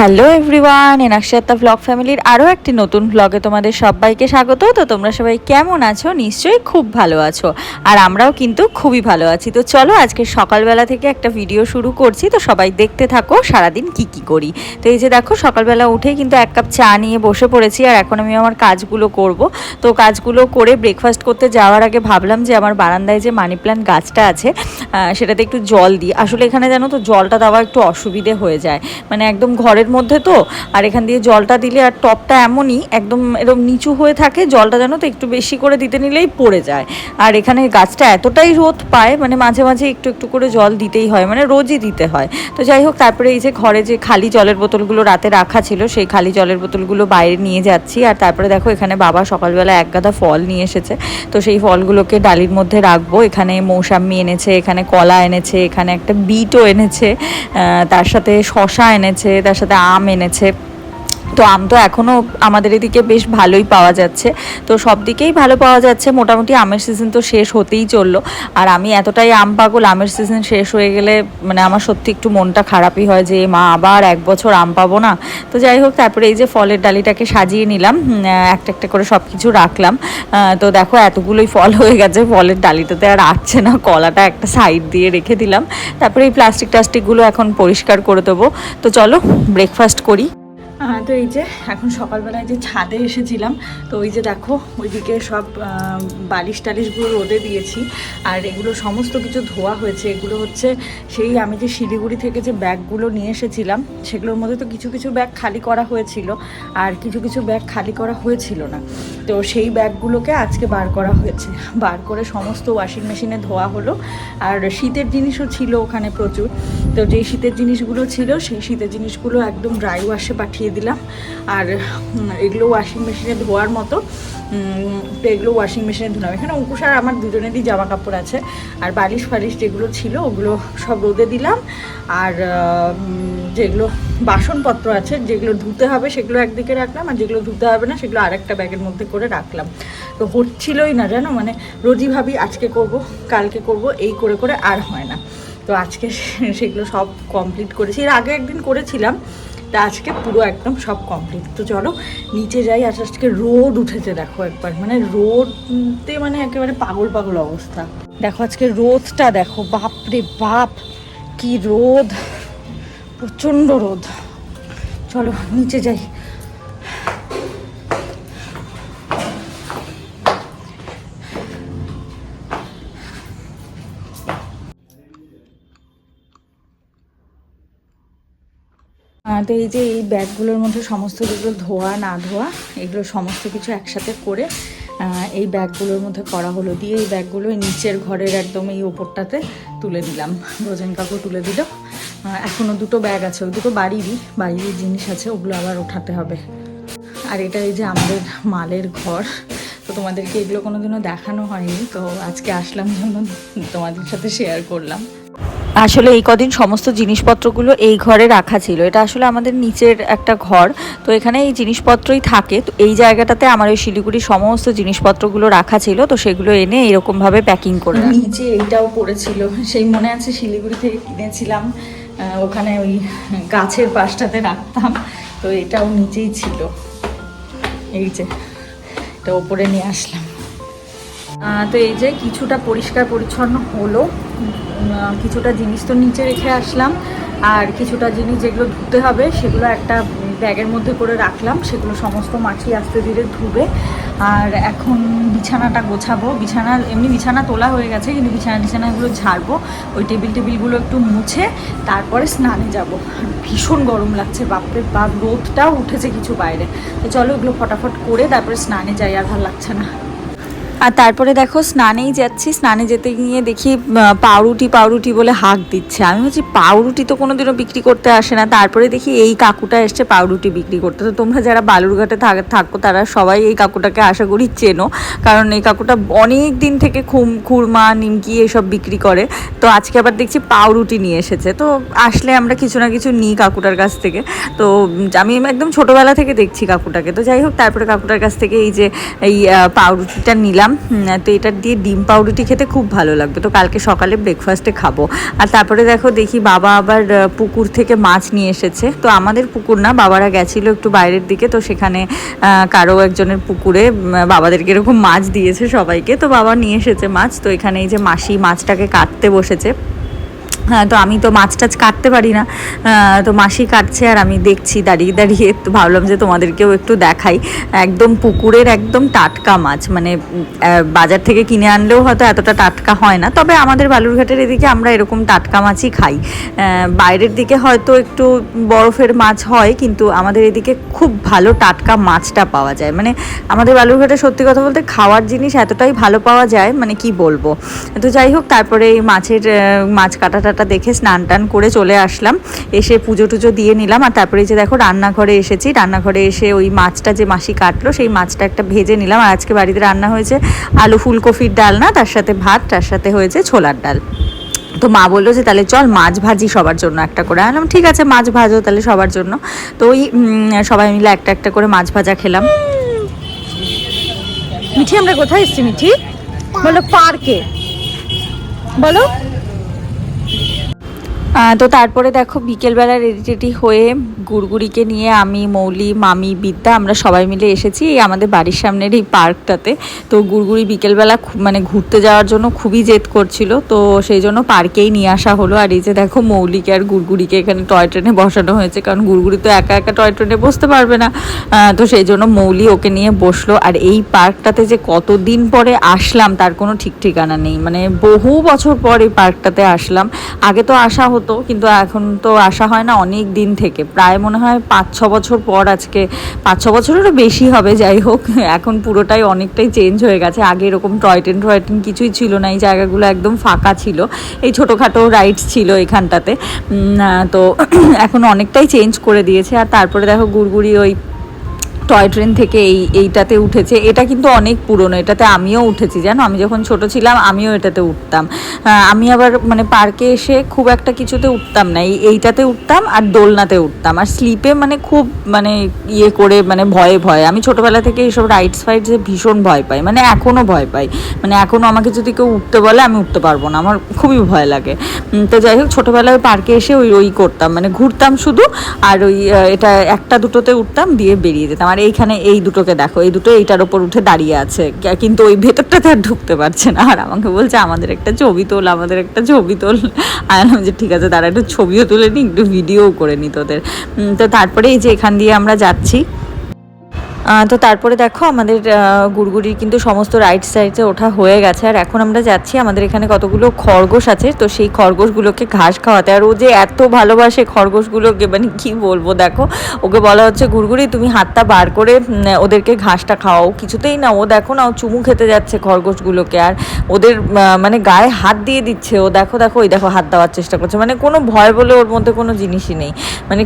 Hello everyone এনাকশাত্তা blog ফ্যামিলির আরও একটি নতুন ব্লগে তোমাদের সবাইকে স্বাগত। তো তোমরা সবাই কেমন আছো? নিশ্চয়ই খুব ভালো আছো। আর আমরাও কিন্তু খুবই ভালো আছি। তো চলো আজকে সকালবেলা থেকে একটা ভিডিও শুরু করছি। তো সবাই দেখতে থাকো, সারাদিন কি কি করি। তো এই যে দেখো, সকালবেলা উঠেই কিন্তু এক কাপ চা নিয়ে বসে পড়েছি আর এখন আমি আমার কাজগুলো করব। তো কাজগুলো করে ব্রেকফাস্ট করতে যাওয়ার আগে ভাবলাম যে আমার বারান্দায় যে মানি প্ল্যান্ট গাছটা আছে সেটাতে একটু জল দিই। আসলে এখানে জানো তো জলটা দেওয়া একটু অসুবিধে হয়ে যায়। মানে একদম ঘরের মধ্যে তো, আর এখান দিয়ে জলটা দিলে আর টপটা এমনই, একদম এরকম নিচু হয়ে থাকে, জলটা জানো তো একটু বেশি করে দিতে নিলেই পড়ে যায়। আর এখানে গাছটা এতটাই রোদ পায় মানে মাঝে মাঝে একটু একটু করে জল দিতেই হয় মানে রোজই দিতে হয়। তো যাই হোক, তারপরে এই যে ঘরে যে খালি জলের বোতলগুলো রাতে রাখা ছিল, সেই খালি জলের বোতলগুলো বাইরে নিয়ে যাচ্ছি। আর তারপরে দেখো, এখানে বাবা সকালবেলা এক গাদা ফল নিয়ে এসেছে। তো সেই ফলগুলোকে ডালির মধ্যে রাখব। এখানে মৌসাম্মি এনেছে, এখানে কলা এনেছে, এখানে একটা বিটও এনেছে তার সাথে শশা এনেছে, তার সাথে আম এনেছে। তো আম তো এখনও আমাদের এদিকে বেশ ভালোই পাওয়া যাচ্ছে। তো সব দিকেই ভালো পাওয়া যাচ্ছে। মোটামুটি আমের সিজন তো শেষ হতেই চলল। আর আমি এতটাই আম পাগল, আমের সিজন শেষ হয়ে গেলে মানে আমার সত্যি একটু মনটা খারাপই হয় যে, মা, আবার এক বছর আম পাবো না? তো যাই হোক, তারপরে এই যে ফলের ডালিটাকে সাজিয়ে নিলাম। একটা একটা করে সব কিছু রাখলাম তো দেখো এতগুলোই ফল হয়ে গেছে। ফলের ডালিটাতে আর আসছে না। কলাটা একটা সাইড দিয়ে রেখে দিলাম। তারপরে এই প্লাস্টিক টাস্টিকগুলো এখন পরিষ্কার করে দেবো। তো চলো ব্রেকফাস্ট করি। তো এই যে এখন সকালবেলায় যে ছাদে এসেছিলাম, তো ওই যে দেখো, ওইদিকে সব বালিশ টালিশগুলো রোদে দিয়েছি, আর এগুলো সমস্ত কিছু ধোয়া হয়েছে। এগুলো হচ্ছে সেই আমি যে শিলিগুড়ি থেকে যে ব্যাগগুলো নিয়ে এসেছিলাম, সেগুলোর মধ্যে তো কিছু কিছু ব্যাগ খালি করা হয়েছিল, আর কিছু কিছু ব্যাগ খালি করা হয়েছিল না। তো সেই ব্যাগগুলোকে আজকে বার করা হয়েছে। বার করে সমস্ত ওয়াশিং মেশিনে ধোয়া হলো, আর শীতের জিনিসও ছিল ওখানে প্রচুর। তো যেই শীতের জিনিসগুলো ছিল, সেই শীতের জিনিসগুলো একদম ড্রাই ওয়াশে পাঠিয়ে দিলাম। আর এগুলো ওয়াশিং মেশিনে ধোয়ার মতো তো এগুলো ওয়াশিং মেশিনে ধুলাম। এখানে অঙ্কুশ আর আমার দুজনেরই জামা কাপড় আছে। আর বালিশ ফালিশ যেগুলো ছিল, ওগুলো সব রোদে দিলাম। আর যেগুলো বাসনপত্র আছে, যেগুলো ধুতে হবে সেগুলো একদিকে রাখলাম, আর যেগুলো ধুতে হবে না সেগুলো আরেকটা ব্যাগের মধ্যে করে রাখলাম। তো হচ্ছিলই না, জানো? মানে রোজই ভাবি আজকে করব, কালকে করব, এই করে করে আর হয় না। তো আজকে সেগুলো সব কমপ্লিট করেছি। এর আগে একদিন করেছিলাম তা আজকে পুরো একদম সব কমপ্লিট তো চলো, নিচে যাই, আর আজকে রোড উঠেছে, দেখো একবার। মানে রোডতে মানে একেবারে পাগল পাগল অবস্থা। দেখো আজকে রোদটা, দেখো, বাপরে বাপ, কি রোদ, প্রচণ্ড রোদ। চলো, নিচে যাই। তো এই যে এই ব্যাগগুলোর মধ্যে সমস্ত যেগুলো ধোয়া না ধোয়া এগুলো সমস্ত কিছু একসাথে করে এই ব্যাগগুলোর মধ্যে করা হলো। দিয়ে এই ব্যাগগুলো নিচের ঘরের একদম এই ওপরটাতে তুলে দিলাম। রোজেন কাকু তুলে দিল। আহ, এখনও দুটো ব্যাগ আছে ওই দুটো বাড়িরই বাড়ির জিনিস আছে ওগুলো আবার ওঠাতে হবে। আর এটা এই যে আমাদের মালের ঘর তো তোমাদেরকে এগুলো কোনোদিনও দেখানো হয়নি তো আজকে আসলাম জন্য তোমাদের সাথে শেয়ার করলাম। আসলে এই কদিন সমস্ত জিনিসপত্রগুলো এই ঘরে রাখা ছিল। এটা আসলে আমাদের নিচের একটা ঘর। তো এখানে এই জিনিসপত্রই থাকে। তো এই জায়গাটাতে আমার ওই শিলিগুড়ির সমস্ত জিনিসপত্রগুলো রাখা ছিল। তো সেগুলো এনে এরকমভাবে প্যাকিং করে নিচে এইটাও পড়েছিল। সেই মনে আছে শিলিগুড়ি থেকে কিনেছিলাম। ওখানে ওই গাছের পাশটাতে রাখতাম। তো এটাও নিচেই ছিল। এই যে, এটা ওপরে নিয়ে আসলাম। তো এই যে কিছুটা পরিষ্কার পরিচ্ছন্ন হলো। কিছুটা জিনিস তো নিচে রেখে আসলাম। আর কিছুটা জিনিস যেগুলো ধুতে হবে, সেগুলো একটা ব্যাগের মধ্যে করে রাখলাম। সেগুলো সমস্ত মাছি আস্তে ধীরে ধুবে। আর এখন বিছানাটা গোছাবো। বিছানা, এমনি বিছানা তোলা হয়ে গেছে, কিন্তু বিছানা টিছানাগুলো ঝাড়বো। ওই টেবিল টেবিলগুলো একটু মুছে তারপরে স্নানে যাব। ভীষণ গরম লাগছে, বাপরে বাপ, রোদটাও উঠেছে কিছু বাইরে। তো চলো এগুলো ফটাফট করে তারপরে স্নানে যাই, আর ভালো লাগছে না। আর তারপরে দেখো স্নানেই যাচ্ছি, স্নানে যেতে গিয়ে দেখি পাউরুটি পাউরুটি বলে হাঁক দিচ্ছে। আমি বলছি, পাউরুটি তো কোনোদিনও বিক্রি করতে আসে না। তারপরে দেখি এই কাকুটা এসছে পাউরুটি বিক্রি করতে। তো তোমরা যারা বালুরঘাটে থাক- তারা সবাই এই কাকুটাকে আশা করি চেনো। কারণ এই কাকুটা অনেক দিন থেকে খুম, খুরমা, নিমকি এসব বিক্রি করে। তো আজকে আবার দেখছি পাউরুটি নিয়ে এসেছে। তো আসলে আমরা কিছু না কিছু নিই কাকুটার কাছ থেকে। তো আমি একদম ছোটোবেলা থেকে দেখছি কাকুটাকে। তো যাই হোক, তারপরে কাকুটার কাছ থেকে এই যে, এই পাউরুটিটা নিলাম। নিলাম তো এটার দিয়ে ডিম পাউরুটি খেতে খুব ভালো লাগবে। তো কালকে সকালে ব্রেকফাস্টে খাব। আর তারপরে দেখো, দেখি বাবা আবার পুকুর থেকে মাছ নিয়ে এসেছে। তো আমাদের পুকুর না, বাবারা গেছিল একটু বাইরের দিকে। তো সেখানে কারও একজনের পুকুরে বাবাদেরকে এরকম মাছ দিয়েছে সবাইকে। তো বাবা নিয়ে এসেছে মাছ। তো এখানে এই যে মাসি মাছটাকে কাটতে বসেছে। তো আমি তো মাছ টাছ কাটতে পারি না। তো মাসি কাটছে আর আমি দেখছি দাঁড়িয়ে দাঁড়িয়ে। তো ভাবলাম যে তোমাদেরকেও একটু দেখাই। একদম পুকুরের একদম টাটকা মাছ। মানে বাজার থেকে কিনে আনলেও হয়তো এতটা টাটকা হয় না। তবে আমাদের বালুরঘাটের এদিকে আমরা এরকম টাটকা মাছই খাই। বাইরের দিকে হয়তো একটু বরফের মাছ হয়, কিন্তু আমাদের এদিকে খুব ভালো টাটকা মাছটা পাওয়া যায়। মানে আমাদের বালুরঘাটে সত্যি কথা বলতে খাওয়ার জিনিস এতটাই ভালো পাওয়া যায় মানে কি বলব? তো যাই হোক, তারপরে এই মাছের মাছ কাটা টাটা দেখে স্নান টান করে চলে আসলাম। এসে পুজো টুজো দিয়ে নিলাম আর তারপরে যে দেখো রান্নাঘরে এসেছি। রান্নাঘরে এসে ওই মাছটা যে মাসি কাটলো, সেই মাছটা একটা ভেজে নিলাম। আর আজকে বাড়িতে রান্না হয়েছে আলু ফুলকপির ডাল না, তার সাথে ভাত, তার সাথে হয়েছে ছোলার ডাল। তো মা বলল যে, তাহলে চল মাছ ভাজি সবার জন্য একটা করে। আনলাম ঠিক আছে, মাছ ভাজো তাহলে সবার জন্য। তো ওই সবাই মিলে একটা একটা করে মাছ ভাজা খেলাম। মিঠি, আমরা কোথায় এসেছি মিঠি? বলো, পার্কে। বলো। তো তারপরে দেখো বিকেলবেলা রেডি টেডি হয়ে গুড়গুড়িকে নিয়ে আমি, মৌলি, মামি, বিদ্যা আমরা সবাই মিলে এসেছি এই আমাদের বাড়ির সামনের এই পার্কটাতে। তো গুড়গুড়ি বিকেলবেলা মানে ঘুরতে যাওয়ার জন্য খুবই জেদ করছিল, তো সেই জন্য পার্কেই নিয়ে আসা হলো। আর এই যে দেখো মৌলিকে আর গুড়গুড়িকে এখানে টয় ট্রেনে বসানো হয়েছে, কারণ গুড়গুড়ি তো একা একা টয় ট্রেনে বসতে পারবে না। তো সেই জন্য মৌলি ওকে নিয়ে বসল। আর এই পার্কটাতে যে কতদিন পরে আসলাম তার কোনো ঠিক ঠিকানা নেই। মানে বহু বছর পর এই পার্কটাতে আসলাম। আগে তো আসা হতো, কিন্তু এখন তো আসা হয় না অনেক দিন থেকে। প্রায় মনে হয় পাঁচ ছ বছর পর আজকে পাঁচ ছ বছরেরও বেশি হবে, যাই হোক, এখন পুরোটাই অনেকটাই চেঞ্জ হয়ে গেছে। আগে এরকম টয় ট্রেন টয় ট্রেন কিছুই ছিল না, এই জায়গাগুলো একদম ফাঁকা ছিল। এই ছোটোখাটো রাইডস ছিল এখানটাতে। তো এখন অনেকটাই চেঞ্জ করে দিয়েছে। আর তারপরে দেখো, গুড়গুড়ি ওই টয় ট্রেন থেকে এই, এইটাতে উঠেছে। এটা কিন্তু অনেক পুরনো, এটাতে আমিও উঠেছি, জানো? আমি যখন ছোট ছিলাম, আমিও এটাতে উঠতাম। আমি আবার মানে পার্কে এসে খুব একটা কিছুতে উঠতাম না। এই, এইটাতে উঠতাম আর দোলনাতে উঠতাম। আর স্লিপে মানে খুব মানে ইয়ে করে মানে ভয়ে ভয়ে। আমি ছোটবেলা থেকে এইসব রাইডস ফাইডসে ভীষণ ভয় পাই। মানে এখনও ভয় পাই। মানে এখনও আমাকে যদি কেউ উঠতে বলে, আমি উঠতে পারব না। আমার খুবই ভয় লাগে। তো যাই হোক, ছোটোবেলায় পার্কে এসে ওই ওই করতাম। মানে ঘুরতাম শুধু, আর ওই এটা একটা দুটোতে উঠতাম, দিয়ে বেরিয়ে যেতাম। আর এইখানে এই দুটোকে দেখো, এই দুটো এইটার ওপর উঠে দাঁড়িয়ে আছে। কিন্তু ওই ভেতরটাতে আর ঢুকতে পারছে না। আর আমাকে বলছে, আমাদের একটা ছবি তোল, আমাদের একটা ছবি তোল। আর আমি যে ঠিক আছে তারা একটু ছবিও তুলে নি, একটু ভিডিও করে নি তোদের। তো তারপরে এই যে এখান দিয়ে আমরা যাচ্ছি তো তারপরে দেখো আমাদের গুড়গুড়ির কিন্তু সমস্ত রাইট সাইডে ওঠা হয়ে গেছে। আর এখন আমরা যাচ্ছি আমাদের এখানে কতগুলো খরগোশ আছে, তো সেই খরগোশগুলোকে ঘাস খাওয়াতে। আর ও যে এত ভালোবাসে খরগোশগুলোকে মানে কি বলব দেখো, ওকে বলা হচ্ছে, গুড়গুড়ি, তুমি হাতটা বার করে ওদেরকে ঘাসটা খাওয়াও। কিছুতেই না, ও দেখো না, ও চুমু খেতে যাচ্ছে খরগোশগুলোকে। আর ওদের মানে গায়ে হাত দিয়ে দিচ্ছে। ও দেখো দেখো, ওই দেখো হাত দেওয়ার চেষ্টা করছে। মানে কোনো ভয় বলে ওর মধ্যে কোনো জিনিসই নেই। মানে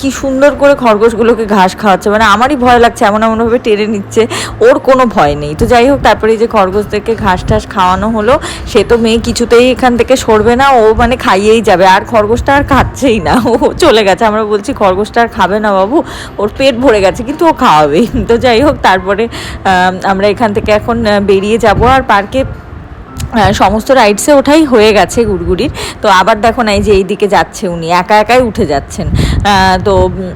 কি সুন্দর করে খরগোশগুলোকে ঘাস খাওয়াচ্ছে। মানে আমারই ভয় লাগছে এমন এমনভাবে টেনে নিচ্ছে, ওর কোনো ভয় নেই। তো যাই হোক, তারপরে এই যে খরগোশদেরকে ঘাস টাস খাওয়ানো হলো, সে তো মেয়ে কিছুতেই এখান থেকে সরবে না, ও মানে খাইয়েই যাবে। আর খরগোশটা আর খাচ্ছেই না, ও চলে গেছে। আমরা বলছি, খরগোশটা আর খাবে না বাবু, ওর পেট ভরে গেছে, কিন্তু ও খাওয়াবেই। তো যাই হোক, তারপরে আমরা এখান থেকে এখন বেরিয়ে যাব। আর পার্কে সমস্ত রাইডসে ওঠাই হয়ে গেছে গুড়গুড়ির। তো আবার দেখো না, এই যে এইদিকে যাচ্ছে উনি, একা একাই উঠে যাচ্ছেন। তো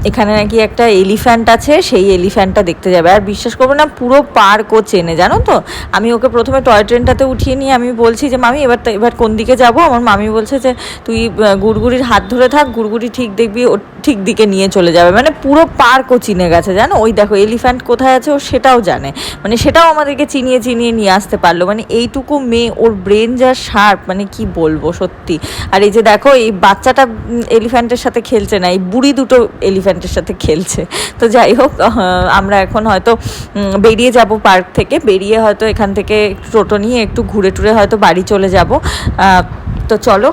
এখানে নাকি একটা এলিফ্যান্ট আছে, সেই এলিফ্যান্টটা দেখতে যাবে। আর বিশ্বাস করবে না, পুরো পার্ক ও চেনে জানো তো? আমি ওকে প্রথমে টয় ট্রেনটাতে উঠিয়ে নিয়ে আমি বলছি যে, মামি, এবার এবার কোন দিকে যাব? আমার মামি বলছে যে, তুই গুড়গুড়ির হাত ধরে থাক, গুড়গুড়ি ঠিক দেখবি, ও ঠিক দিকে নিয়ে চলে যাবে। মানে পুরো পার্ক ও চিনে গেছে, জানো? ওই দেখো, এলিফ্যান্ট কোথায় আছে, ও সেটাও জানে। মানে সেটাও আমাদেরকে চিনিয়ে চিনিয়ে নিয়ে আসতে পারল। মানে এইটুকু মেয়ে, ওর ব্রেন যা শার্প মানে কি বলব সত্যি। আর এই যে দেখো, এই বাচ্চাটা এলিফ্যান্টের সাথে খেলছে না, এই বুড়ি দুটো এলিফ্যান্টের সাথে খেলছে। তো যাই হোক আমরা এখন হয়তো বেরিয়ে যাব পার্ক থেকে। বেরিয়ে হয়তো এখান থেকে টোটো নিয়ে একটু ঘুরে টুরে হয়তো বাড়ি চলে যাব। তো চলো।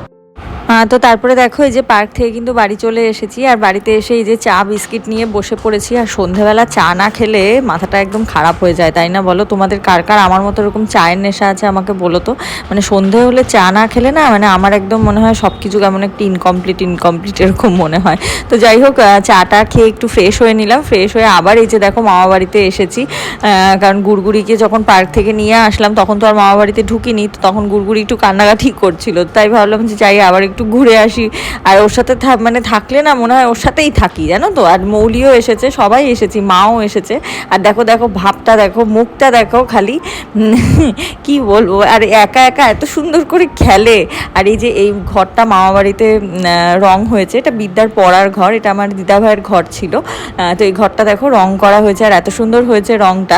তো তারপরে দেখো, এই যে পার্ক থেকে কিন্তু বাড়ি চলে এসেছি, আর বাড়িতে এসে এই যে চা, বিস্কিট নিয়ে বসে পড়েছি, আর সন্ধেবেলা চা না খেলে মাথাটা একদম খারাপ হয়ে যায়, তাই না বলো? তোমাদের কার কার আমার মতো এরকম চায়ের নেশা আছে আমাকে বলো তো? মানে সন্ধে হলে চা না খেলে না মানে আমার একদম মনে হয় সব কিছু কেমন একটু ইনকমপ্লিট ইনকমপ্লিট এরকম মনে হয়। তো যাই হোক চাটা খেয়ে একটু ফ্রেশ হয়ে নিলাম ফ্রেশ হয়ে আবার এই যে দেখো মামা বাড়িতে এসেছি কারণ গুড়গুড়িকে যখন পার্ক থেকে নিয়ে আসলাম, তখন তো আর মামা বাড়িতে ঢুকিনি, তো তখন গুড়গুড়ি একটু কান্নাকাটি করছিল, তাই ভাবলাম যে যাই, আবার একটু ঘুরে আসি। আর ওর সাথে মানে থাকলে না মনে হয় ওর সাথেই থাকি, জানো তো? আর মৌলিও এসেছে, সবাই এসেছি, মাও এসেছে। আর দেখো দেখো, ভাবটা দেখো, মুখটা দেখো খালি। কি বলব? আর একা একা এত সুন্দর করে খেলে। আর এই যে এই ঘরটা মামা বাড়িতে রং হয়েছে, এটা বিদ্যার পড়ার ঘর, এটা আমার দিদাভাইয়ের ঘর ছিল। তো এই ঘরটা দেখো, রং করা হয়েছে, আর এত সুন্দর হয়েছে রংটা।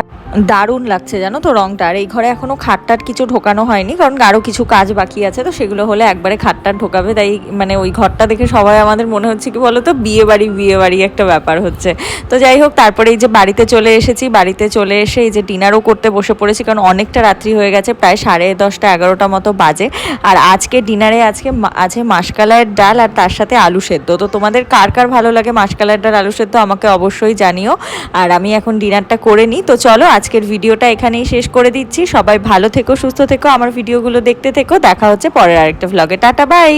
দারুণ লাগছে, জানো তো রংটা। আর এই ঘরে এখনও খাটটাট কিছু ঢোকানো হয়নি, কারণ আরও কিছু কাজ বাকি আছে, তো সেগুলো হলে একবারে খাটটাট ঢোকাবে। তাই মানে ওই ঘরটা দেখে সবাই আমাদের মনে হচ্ছে কি বলো তো বিয়ে বাড়ি বিয়ে বাড়ি একটা ব্যাপার হচ্ছে। তো যাই হোক, তারপরে এই যে বাড়িতে চলে এসেছি, বাড়িতে চলে এসে এই যে ডিনারও করতে বসে পড়েছি, কারণ অনেকটা রাত্রি হয়ে গেছে, প্রায় সাড়ে দশটা, এগারোটা মতো বাজে। আর আজকে ডিনারে আজকে আছে মাসকালাইয়ের ডাল আর তার সাথে আলু সেদ্ধ। তো তোমাদের কার কার ভালো লাগে মাসকালাইয়ের ডাল, আলু সেদ্ধ আমাকে অবশ্যই জানিও। আর আমি এখন ডিনারটা করে নিই। তো চলো, আজকের ভিডিওটা এখানেই শেষ করে দিচ্ছি। সবাই ভালো থেকো, সুস্থ থেকো, আমার ভিডিওগুলো দেখতে থেকো। দেখা হচ্ছে পরের আরেকটা ভ্লগে টাটা বাই